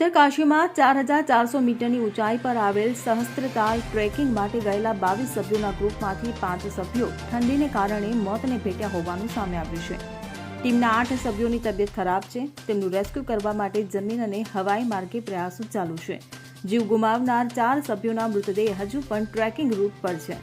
ઉત્તરકાશીમાં ચાર હજાર ચારસો મીટરની ઊંચાઈ પર આવેલ સહસ્ત્રતાલ ટ્રેકિંગ માટે ગયેલા બાવીસ સભ્યોના ગ્રુપમાંથી પાંચ સભ્યો ઠંડીને કારણે મોતને ભેટ્યા હોવાનું સામે આવ્યું છે. ટીમના આઠ સભ્યોની તબિયત ખરાબ છે. તેમનું રેસ્ક્યુ કરવા માટે જમીન અને હવાઈ માર્ગે પ્રયાસો ચાલુ છે. જીવ ગુમાવનાર ચાર સભ્યોના મૃતદેહ હજુ પણ ટ્રેકિંગ રૂટ પર છે.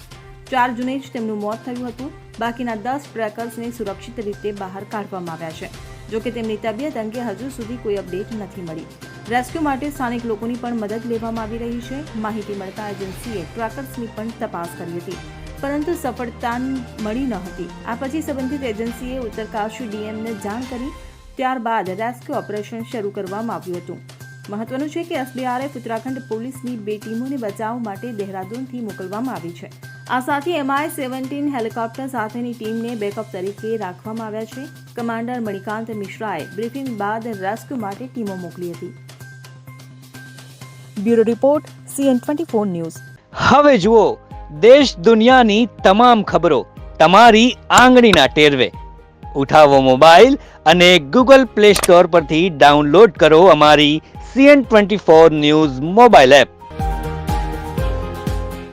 ચાર જૂને જ તેમનું મોત થયું હતું. બાકીના દસ ટ્રેકર્સને સુરક્ષિત રીતે બહાર કાઢવામાં આવ્યા છે. જોકે તેમની તબિયત અંગે હજુ સુધી કોઈ અપડેટ નથી મળી. રેસ્ક્યુ માટે સ્થાનિક લોકોની પણ મદદ લેવામાં આવી રહી છે. માહિતી મળતા એજન્સીએ ટ્રેકર્સની પણ તપાસ કરી હતી. પરંતુ સફળતા મળી ન હતી. આ પછી સંબંધિત એજન્સીએ ઉત્તરકાશી ડીએમને જાણ કરી, ત્યારબાદ રેસ્ક્યુ ઓપરેશન શરૂ કરવામાં આવ્યું હતું. મહત્વનું છે કે એસડીઆરએફ ઉત્તરાખંડ પોલીસની બે ટીમોને બચાવ માટે દહેરાદૂનથી મોકલવામાં આવી છે. આ સાથે એમઆઈ સેવન્ટીન હેલિકોપ્ટર સાથેની ટીમને બેકઅપ તરીકે રાખવામાં આવ્યા છે. કમાન્ડર મણિકાંત મિશ્રાએ બ્રીફિંગ બાદ રેસ્ક્યુ માટે ટીમો મોકલી હતી. Bureau report CN twenty four news. હવે જુઓ, દેશ દુનિયાની તમામ ખબરો તમારી આંગળીના ટેરવે. ઉઠાવો મોબાઈલ અને ગૂગલ પ્લે સ્ટોર પરથી ડાઉનલોડ કરો અમારી CN twenty four news mobile app.